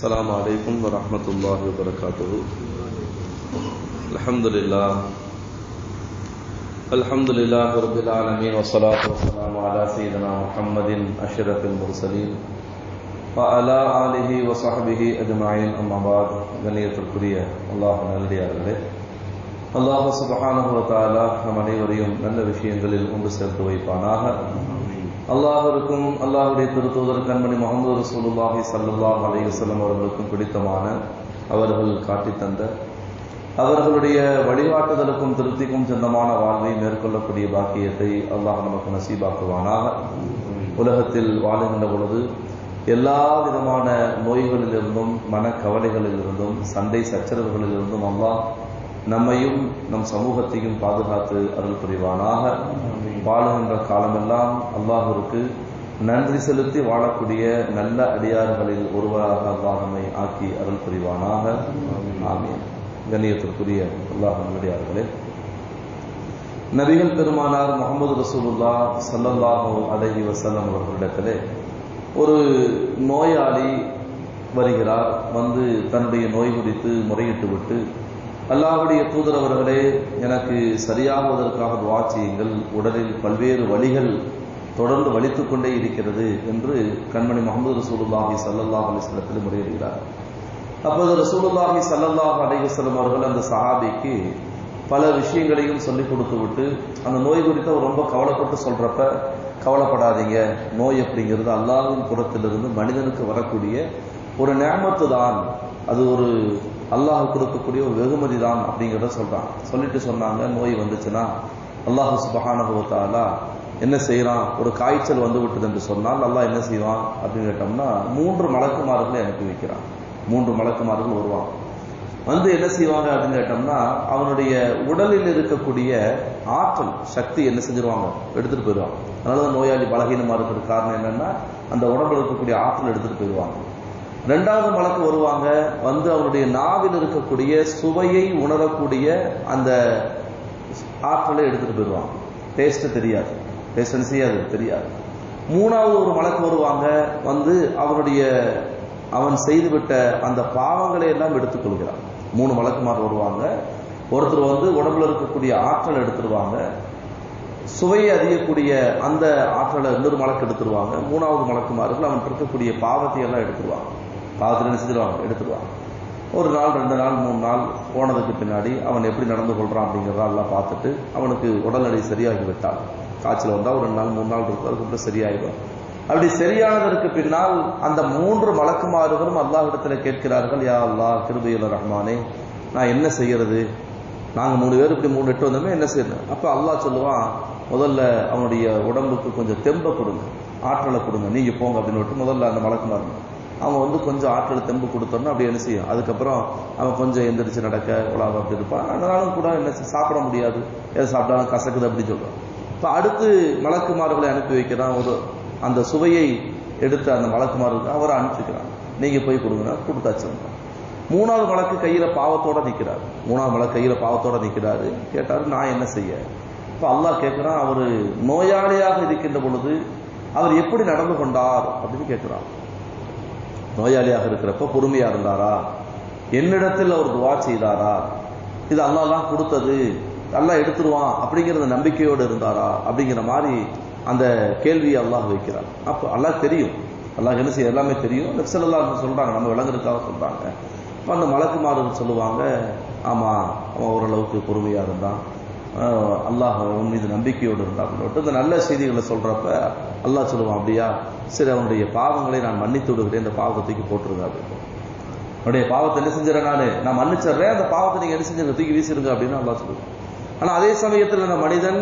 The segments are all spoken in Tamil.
السلام علیکم ورحمۃ اللہ وبرکاتہ۔ الحمد للہ۔ الحمد للہ رب العالمین والصلاة والسلام علی سیدنا محمد اشرف المرسلین وعلى آلہ وصحبہ اجمعین، اما بعد غنیت القریہ۔ اللہ علیہ وسلم اللہ سبحانہ و تعالی ہمارے وریوں نند رشی انگلیل عمر سے دوائی پانا ہے அல்லாஹருக்கும் அல்லாஹுடைய திருத்தூதர் கண்மணி முகமது ரசூலுல்லாஹி ஸல்லல்லாஹு அலையுசல்லம் அவர்களுக்கும் பிடித்தமான அவர்கள் காட்டித்தந்த அவர்களுடைய வழிகாட்டுதலுக்கும் திருப்திக்கும் சொந்தமான வாழ்வை மேற்கொள்ளக்கூடிய பாக்கியத்தை அல்லாஹ் நமக்கு நசீபாக்குவானாக. உலகத்தில் வாழுகின்ற பொழுது எல்லா விதமான நோய்களிலிருந்தும் மனக்கவலைகளிலிருந்தும் சண்டை சச்சரவுகளிலிருந்தும் அல்லாஹ் நம்மையும் நம் சமூகத்தையும் பாதுகாத்து அருள் புரிவானாக. வாழுகின்ற காலமெல்லாம் அல்லாஹூருக்கு நன்றி செலுத்தி வாழக்கூடிய நல்ல அடியார்களில் ஒருவராக அல்லாஹமை ஆக்கி அருள் புரிவானாக. ஆமீன். கண்ணியத்திற்குரிய அல்லாஹம் அடியார்களே. நபிகள் பெருமானார் முகமது ரசூலுல்லா சல்லல்லாஹு அலஹி வசல்லம் அவர்களிடத்திலே ஒரு நோயாளி வருகிறார். வந்து தன்னுடைய நோய் குறித்து முறையிட்டு விட்டு அல்லாஹுடைய தூதரவர்களே எனக்கு சரியாகுவதற்காக துவா செய்யுங்கள். உடலில் பல்வேறு வழிகள் தொடர்ந்து வலித்துக் கொண்டே இருக்கிறது என்று கண்மணி முகமது ரசூலுல்லாஹி சல்லல்லாஹ் அலிஸ்லத்தில் முறையிடுகிறார். அப்போது ரசூலுல்லாஹி சல்லல்லாஹ் அலிஹஸ்லம் அவர்கள் அந்த சஹாபிக்கு பல விஷயங்களையும் சொல்லிக் கொடுத்து விட்டு அந்த நோய் குறித்து அவர் ரொம்ப கவலைப்பட்டு சொல்றப்ப கவலைப்படாதீங்க. நோய் அப்படிங்கிறது அல்லாவின் புறத்திலிருந்து மனிதனுக்கு வரக்கூடிய ஒரு நேமத்து தான் அது ஒரு அல்லாஹ் கொடுக்கக்கூடிய ஒரு வெகுமதி தான் அப்படிங்கிறத சொல்றான். சொல்லிட்டு சொன்னாங்க நோய் வந்துச்சுன்னா அல்லாஹு சுபஹானுபவத்தாலா என்ன செய்யறான் ஒரு காய்ச்சல் வந்து விட்டது என்று சொன்னால் அல்லாஹ் என்ன செய்வான் அப்படின்னு கேட்டோம்னா மூன்று மலக்குமார்களை அனுப்பி வைக்கிறான். மூன்று மலக்குமார்கள் வருவான். வந்து என்ன செய்வாங்க அப்படின்னு கேட்டோம்னா அவனுடைய உடலில் இருக்கக்கூடிய ஆற்றல் சக்தி என்ன செஞ்சிருவாங்க? எடுத்துட்டு போயிடுவாங்க அதனாலதான் நோயாளி பலகீனமா இருக்கிற காரணம் என்னன்னா அந்த உடம்புல இருக்கக்கூடிய ஆற்றல் எடுத்துட்டு போயிடுவாங்க. ரெண்டாவது மலக்கு வருவாங்க. வந்து அவருடைய நாவில் இருக்கக்கூடிய சுவையை உணரக்கூடிய அந்த ஆற்றலை எடுத்துட்டு போயிடுவாங்க. டேஸ்ட் தெரியாது. டேஸ்ட் அது தெரியாது. மூணாவது ஒரு மலக்கு வருவாங்க. வந்து அவருடைய அவன் செய்துவிட்ட அந்த பாவங்களை எல்லாம் எடுத்துக்கொள்கிறான். மூணு மலக்குமார் வருவாங்க. ஒருத்தர் வந்து உடம்புல இருக்கக்கூடிய ஆற்றல் எடுத்துருவாங்க. சுவையை அறியக்கூடிய அந்த ஆற்றலை இன்னொரு மலக்கு எடுத்துருவாங்க. மூணாவது மலக்குமார்கள் அவன் இருக்கக்கூடிய பாவத்தை எல்லாம் எடுத்துருவாங்க. பாவத்தில் என்ன செஞ்சிருவாங்க எடுத்துருவாங்க ஒரு நாள் ரெண்டு நாள் மூணு நாள் போனதுக்கு பின்னாடி அவன் எப்படி நடந்து கொள்றான் அப்படிங்கிறதெல்லாம் பார்த்துட்டு அவனுக்கு உடல்நிலை சரியாகி விட்டான். காய்ச்சல் வந்தால் ஒரு ரெண்டு நாள் மூணு நாள் இருக்கும் அதுக்கப்புறம் சரியாயிடும். அப்படி சரியானதற்கு பின்னால் அந்த மூன்று வழக்குமாறுகளும் அல்லாஹிடத்தில் கேட்கிறார்கள் யா அல்லா கிருபையுல ரஹ்மானே நான் என்ன செய்யறது? நாங்கள் மூணு பேர் இப்படி மூணு எட்டு வந்தோமே என்ன செய்யணும் அப்போ அல்லாஹ் சொல்லுவான் முதல்ல அவனுடைய உடம்புக்கு கொஞ்சம் தெம்பை கொடுங்க ஆற்றலை கொடுங்க நீங்கள் போங்க அப்படின்னு விட்டு முதல்ல அந்த மலக்குமார் அவன் வந்து கொஞ்சம் ஆற்றல் தெம்பு கொடுத்தோன்னா அப்படி என்ன செய்யும்? அதுக்கப்புறம் அவன் கொஞ்சம் எந்திரிச்சு நடக்க உலாவ அப்படி இருப்பான். அதனாலும் கூட என்ன சாப்பிட முடியாது. எதை சாப்பிட்டாலும் கசக்குது அப்படின்னு சொல்றான். இப்போ அடுத்து மலக்குமார்களை அனுப்பி வைக்கிறான். ஒரு அந்த சுவையை எடுத்த அந்த மலக்குமாருக்கு அவரை அனுப்பிச்சுக்கிறான். நீங்க போய் கொடுங்க கொடுத்தாச்சு. மூணாவது வழக்கு கையில பாவத்தோட நிற்கிறார் மூணாவது வழக்கு கையில பாவத்தோட நிக்கிறாரு. கேட்டாரு நான் என்ன செய்ய? இப்ப அல்லாஹ் கேட்கிறான் அவர் நோயாளியாக இருக்கின்ற பொழுது அவர் எப்படி நடந்து கொண்டார் அப்படின்னு கேட்கிறான் நோயாளியாக இருக்கிறப்ப பொறுமையா இருந்தாரா? என்னிடத்தில் அவர் துவா செய்தாரா? இது அல்லா தான் கொடுத்தது. அல்லா எடுத்துருவான் அப்படிங்கிற நம்பிக்கையோடு இருந்தாரா? அப்படிங்கிற மாதிரி அந்த கேள்வியை அல்லாஹ் வைக்கிறார் அப்போ அல்லாஹ் தெரியும். அல்லாஹ் என்ன செய்ய எல்லாமே தெரியும். நெப்சல்லா சொல்றாங்க நம்ம விளங்குறதுக்காக சொல்றாங்க. இப்போ அந்த மலக்குமார்கள் சொல்லுவாங்க ஆமா அவன் ஓரளவுக்கு பொறுமையா இருந்தான். அல்லாஹ் உன் மீது நம்பிக்கையோடு இருந்தான். இந்த நல்ல செய்திகளை சொல்றப்ப அல்லாஹ் சொல்லுவான் அப்படியா? சரி அவனுடைய பாவங்களை நான் மன்னித்து விடுகிறேன். இந்த பாவத்தை தூக்கி போட்டுருங்க அப்படின்னு. அவனுடைய பாவத்தை என்ன செஞ்சிடறேன் நான்? நான் மன்னிச்சிடுறேன். அந்த பாவத்தை நீங்க என்ன செஞ்சிருங்க? தூக்கி வீசிருங்க அப்படின்னு அல்லா சொல்லுவேன் ஆனா அதே சமயத்தில் அந்த மனிதன்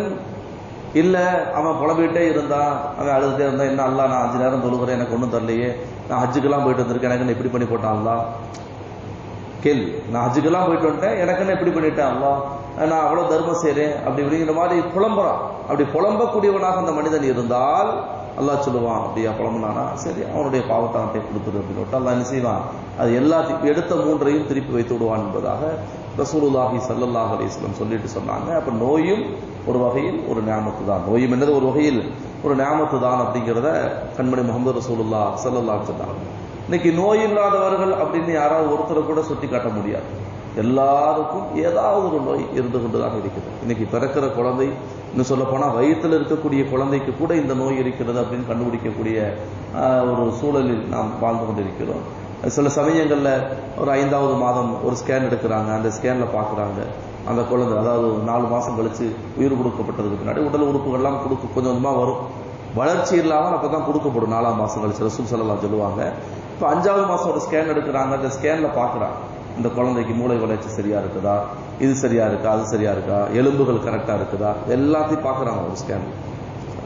இல்ல அவன் புலம்பிட்டே இருந்தான். அவன் அழுதுகிட்டே இருந்தான். என்ன அல்ல நான் அஞ்சு நேரம் தொழுகிறேன். எனக்கு ஒன்றும் தரலையே. நான் ஹஜ்ஜுக்கெல்லாம் போயிட்டு வந்திருக்கேன். எனக்கு இப்படி பண்ணி போட்டான் அல்லா கேள்வி. நான் ஹஜ்ஜுக்கெல்லாம் போயிட்டு வந்துட்டேன். எனக்கு எப்படி பண்ணிட்டேன் அல்லா நான் அவ்வளவு தர்மம் செய்கிறேன் அப்படி இப்படிங்கிற மாதிரி புலம்புறான். அப்படி புலம்பக்கூடியவனாக அந்த மனிதன் இருந்தால் அல்லாஹ் சொல்லுவான் அப்படியா புலம்புனானா? சரி அவனுடைய பாவத்தை அவன்கிட்ட கொடுத்துரு அப்படின்னு அல்லா என்ன செய்வான்? அது எல்லாத்தையும் எடுத்த மூன்றையும் திருப்பி வைத்து விடுவான் என்பதாக ரசூலுல்லாஹி சல்லல்லாஹ் அலிஸ்லம் சொல்லிட்டு சொன்னாங்க. அப்ப நோயும் ஒரு வகையில் ஒரு ஞாபகத்து தான் நோயும் என்னது? ஒரு வகையில் ஒரு ஞாபகத்து தான் அப்படிங்கிறத கண்மணி முகமது ரசூலுல்லா சல்லல்லாஹ் சொன்னாங்க. இன்னைக்கு நோய் இல்லாதவர்கள் அப்படின்னு யாராவது ஒருத்தரை கூட சுட்டி காட்ட முடியாது. எல்லாருக்கும் ஏதாவது ஒரு நோய் இருந்து கொண்டுதான் இருக்குது. இன்னைக்கு பிறக்கிற குழந்தை இன்னும் சொல்லப்போனால் வயிற்றில் இருக்கக்கூடிய குழந்தைக்கு கூட இந்த நோய் இருக்கிறது அப்படின்னு கண்டுபிடிக்கக்கூடிய ஒரு சூழலில் நாம் வாழ்ந்து கொண்டிருக்கிறோம். சில சமயங்களில் ஒரு ஐந்தாவது மாதம் ஒரு ஸ்கேன் எடுக்கிறாங்க. அந்த ஸ்கேனில் பார்க்குறாங்க. அந்த குழந்தை அதாவது ஒரு நாலு மாதம் கழித்து உயிர் கொடுக்கப்பட்டதுக்கு பின்னாடி உடல் உறுப்புகள்லாம் கொடுக்க கொஞ்சம் கொஞ்சமாக வரும். வளர்ச்சி இல்லாமல் அப்போ தான் கொடுக்கப்படும். நாலாம் மாதம் கழிச்சு ரசூல் செல்லலாம் சொல்லுவாங்க. இப்போ அஞ்சாவது மாதம் ஒரு ஸ்கேன் எடுக்கிறாங்க. அந்த ஸ்கேனில் பார்க்குறாங்க. இந்த குழந்தைக்கு மூளை வளர்ச்சி சரியா இருக்குதா? இது சரியா இருக்கா? அது சரியா இருக்கா? எலும்புகள் கரெக்டா இருக்குதா? எல்லாத்தையும் பாக்குறாங்க ஒரு ஸ்கேன்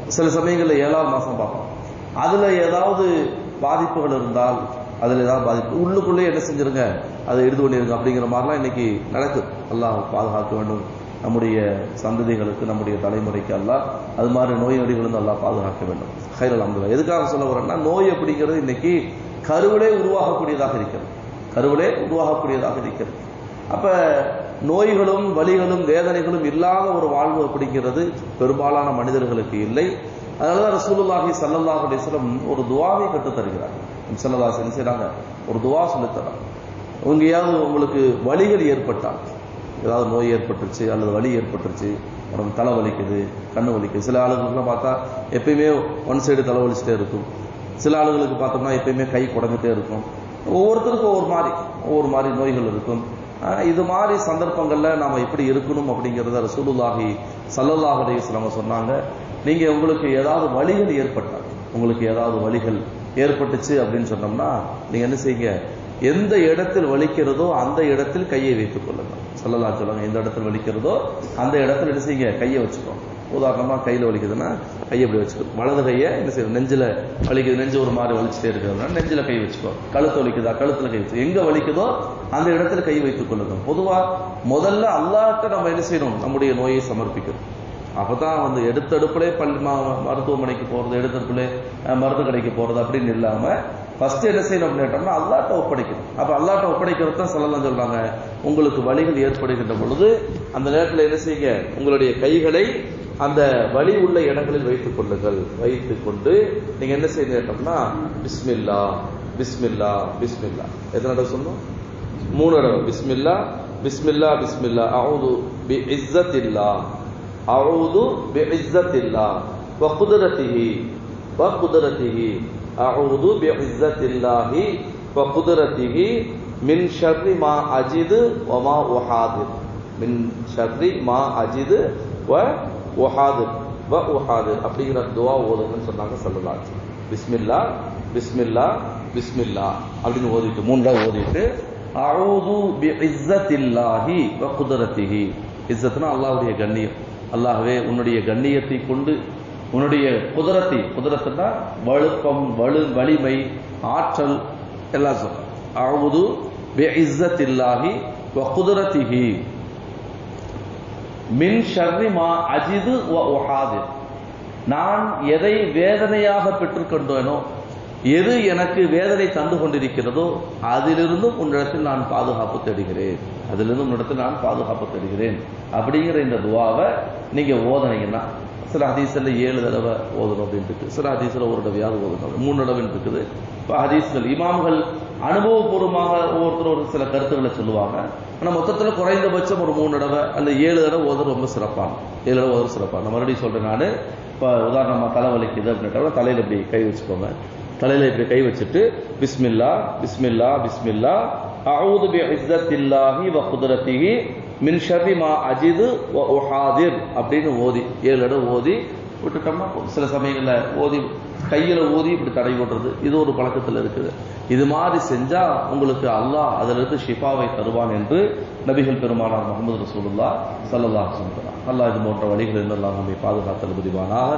சில சமயங்களில் ஏழாவது மாசம் பார்ப்போம். அதுல ஏதாவது பாதிப்புகள் இருந்தால் அதுல ஏதாவது பாதிப்பு. உள்ளுக்குள்ளே என்ன செஞ்சிருங்க? அதை எடுத்து பண்ணிருங்க அப்படிங்கிற மாதிரிலாம் இன்னைக்கு நடக்குது எல்லாம் பாதுகாக்க வேண்டும். நம்முடைய சந்ததிகளுக்கு நம்முடைய தலைமுறைக்கு அல்ல அது மாதிரி நோய் நொடிகளிலிருந்து நல்லா பாதுகாக்க வேண்டும். ஹைரல் அம்துல்லா. எதுக்காக சொல்ல வரேன்னா நோய் அப்படிங்கிறது இன்னைக்கு கருவிலே உருவாகக்கூடியதாக இருக்கிறது. கருவிலே உருவாகக்கூடியதாக இருக்கிறது. அப்ப நோய்களும் வலிகளும் வேதனைகளும் இல்லாத ஒரு வாழ்வு அப்படிங்கிறது பெரும்பாலான மனிதர்களுக்கு இல்லை. அதனாலதான் ரசூலுல்லாஹி ஸல்லல்லாஹு அலிஸ்லம் ஒரு துவாவை கற்றுத் தருகிறார். ஸல்லல்லாஹு அலைஹி ஒரு துவா சொல்லித் தராங்க. எங்கேயாவது உங்களுக்கு வலிகள் ஏற்பட்டால் ஏதாவது நோய் ஏற்பட்டுருச்சு அல்லது வலி ஏற்பட்டுருச்சு உடம்பு தலை வலிக்குது கண்ணு வலிக்குது. சில ஆளுங்களுக்குலாம் பார்த்தா எப்பயுமே ஒன் சைடு தலை வலிச்சுட்டே இருக்கும். சில ஆளுகளுக்கு பார்த்தோம்னா எப்பயுமே கை குடஞ்சிட்டே இருக்கும். ஒவ்வொருத்தருக்கும் ஒவ்வொரு மாதிரி ஒவ்வொரு மாதிரி நோய்கள் இருக்கும். இது மாதிரி சந்தர்ப்பங்களில் நாம் எப்படி இருக்கணும் அப்படிங்கிறத ரசூலுல்லாஹி ஸல்லல்லாஹு அலைஹி சொன்னாங்க. நீங்கள் உங்களுக்கு ஏதாவது வலிகள் ஏற்பட்டால் உங்களுக்கு ஏதாவது வலிகள் ஏற்பட்டுச்சு அப்படின்னு சொன்னோம்னா நீங்கள் என்ன செய்யுங்க? எந்த இடத்தில் வலிக்கிறதோ அந்த இடத்தில் கையை வைத்துக் கொள்ளுங்க. சொல்லலாம் சொல்லுங்க எந்த இடத்தில் வலிக்கிறதோ அந்த இடத்துல என்ன செய்யுங்க? கையை வச்சுக்கோங்க. உதாரணமாக கையில் வலிக்குதுன்னா கையை இப்படி வச்சுக்கோ. வலது கையை என்ன செய்யணும்? நெஞ்சில் வலிக்குது. நெஞ்சு ஒரு மாதிரி வலிச்சுட்டே இருக்கிறதுனா நெஞ்சில் கை வச்சுக்கோ. கழுத்து வலிக்குதா? கழுத்தில் கை வச்சு. எங்கே வலிக்குதோ அந்த இடத்துல கை வைத்துக் கொள்ளுங்க. பொதுவாக முதல்ல அல்லாட்ட நம்ம என்ன செய்யணும்? நம்முடைய நோயை சமர்ப்பிக்கணும். அப்பதான் வந்து எடுத்தடுப்புலே பள்ளி மருத்துவமனைக்கு போகிறது எடுத்தடுப்புலே மருந்து கடைக்கு போறது அப்படின்னு இல்லாமல் ஃபர்ஸ்ட் என்ன செய்யணும் அப்படின்னா அல்லாட்ட ஒப்படைக்கணும். அப்போ அல்லாட்ட ஒப்படைக்கிறது தான் சொல்லலாம் சொல்கிறாங்க உங்களுக்கு வலிகள் ஏற்படுகின்ற பொழுது அந்த நேரத்தில் என்ன செய்யுங்க? உங்களுடைய கைகளை அந்த வலி உள்ள இடங்களில் வைத்துக் கொள்ளுங்கள். வைத்துக் கொண்டு நீங்க என்ன செய்ய கேட்டோம்னா பிஸ்மில்லா பிஸ்மில்லா பிஸ்மில்லா. எத்தனை தடவை சொன்னோம்? மூணு தடவை. பிஸ்மில்லா பிஸ்மில்லா பிஸ்மில்லா. அவுது பி இஸ்ஸத்தில்லா. அவுது பி இஸ்ஸத்தில்லா. வ குதிரத்திஹி. வ குதிரத்திஹி. அவுது பி இஸ்ஸத்தில்லாஹி. வ குதிரத்திஹி. மின் ஷர்ரி மா அஜிது வ மா உஹாதிர். மின் ஷர்ரி மா அஜிது வ உஹாதிர் வ உஹாதிர் அப்படிங்கிற துவா ஓதுங்கன்னு சொன்னாங்க சொல்லலாம் பிஸ்மில்லா பிஸ்மில்லா பிஸ்மில்லா அப்படின்னு ஓதிட்டு மூணுல ஓதிட்டு அவுது பி இஸ்ஸத்தில்லாஹி வ குதுரத்திஹி. இஸ்ஸத்னா அல்லாஹ்வுடைய கண்ணியம். அல்லாஹ்வே உன்னுடைய கண்ணியத்தை கொண்டு உன்னுடைய குதிரத்தை குதிரத்துனா வலுப்பம் வலு வலிமை ஆற்றல் எல்லாம் சொல்ற அவுது பி இஸ்ஸத்தில்லாஹி வ குதிரத்திஹி. மின் ஷர்ரிமா அஜிது வ நான் எதை வேதனையாக பெற்றுக்கொண்டேனோ எது எனக்கு வேதனை தந்து கொண்டிருக்கிறதோ அதிலிருந்தும் உன்னிடத்தில் நான் பாதுகாப்பு தேடுகிறேன். அதிலிருந்து உன்னிடத்தில் நான் பாதுகாப்பு தேடுகிறேன். அப்படிங்கிற இந்த துவாவை நீங்க ஓதனீங்கன்னா சில ஹதீஸ்ல ஏழு தடவை ஓதணும் அப்படின்னு இருக்கு. சில ஹதீஸ்ல ஒரு தடவையாவது ஓதணும். மூணு தடவைன்னு இருக்குது. இப்போ ஹதீஸ்கள் இமாம்கள் அனுபவபூர்வமாக ஒவ்வொருத்தர் ஒரு சில கருத்துக்களை சொல்லுவாங்க. ஆனால் மொத்தத்தில் குறைந்தபட்சம் ஒரு மூணு தடவை அல்ல ஏழு தடவை ஓதுறது ரொம்ப சிறப்பான ஏழு தடவை ஓதுறது சிறப்பான நான் மறுபடியும் சொல்கிறேன் நான். இப்போ உதாரணமாக தலை வலிக்குது அப்படின்ற தலையில் இப்படி கை வச்சுக்கோங்க. தலையில் இப்படி கை வச்சுட்டு பிஸ்மில்லா பிஸ்மில்லா பிஸ்மில்லா அவுது பி இஸ்ஸத்தில்லாஹி வ குதிரத்திஹி மின் ஷபி மா அஜிது வ உஹாதிர் அப்படின்னு ஓதி ஏழு தடவை ஓதி விட்டுட்டோம்னா சில சமயங்களில் ஓதி கையில் ஊதி இப்படி தடை போடுறது. இது ஒரு பழக்கத்துல இருக்குது. இது மாதிரி செஞ்சா உங்களுக்கு அல்லாஹ் அதிலிருந்து ஷிஃபாவை தருவான் என்று நபிகள் பெருமானார் முகமது ரசூலுல்லா சல்லல்லா அலைஹி அல்லாஹ் இது போன்ற வழிகள் இருந்தெல்லாம் நம்மை பாதுகாத்தல் புரிவானாக.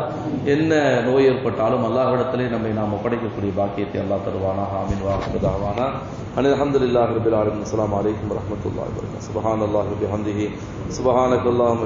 என்ன நோய் ஏற்பட்டாலும் அல்லாஹிடத்திலே நம்மை நாம் ஒப்படைக்கக்கூடிய பாக்கியத்தை அல்லாஹ் தருவானாக. ஆமீன். வாக்குதாவானா அனில் அல்ஹம்துலில்லாஹி ரபில் ஆலம் அஸ்லாம் அலைக்கும் வரஹ்மத்துல்லாஹி சுபஹான் அல்லாஹ் ஹந்திஹி சுப்ஹானக்கல்லாஹு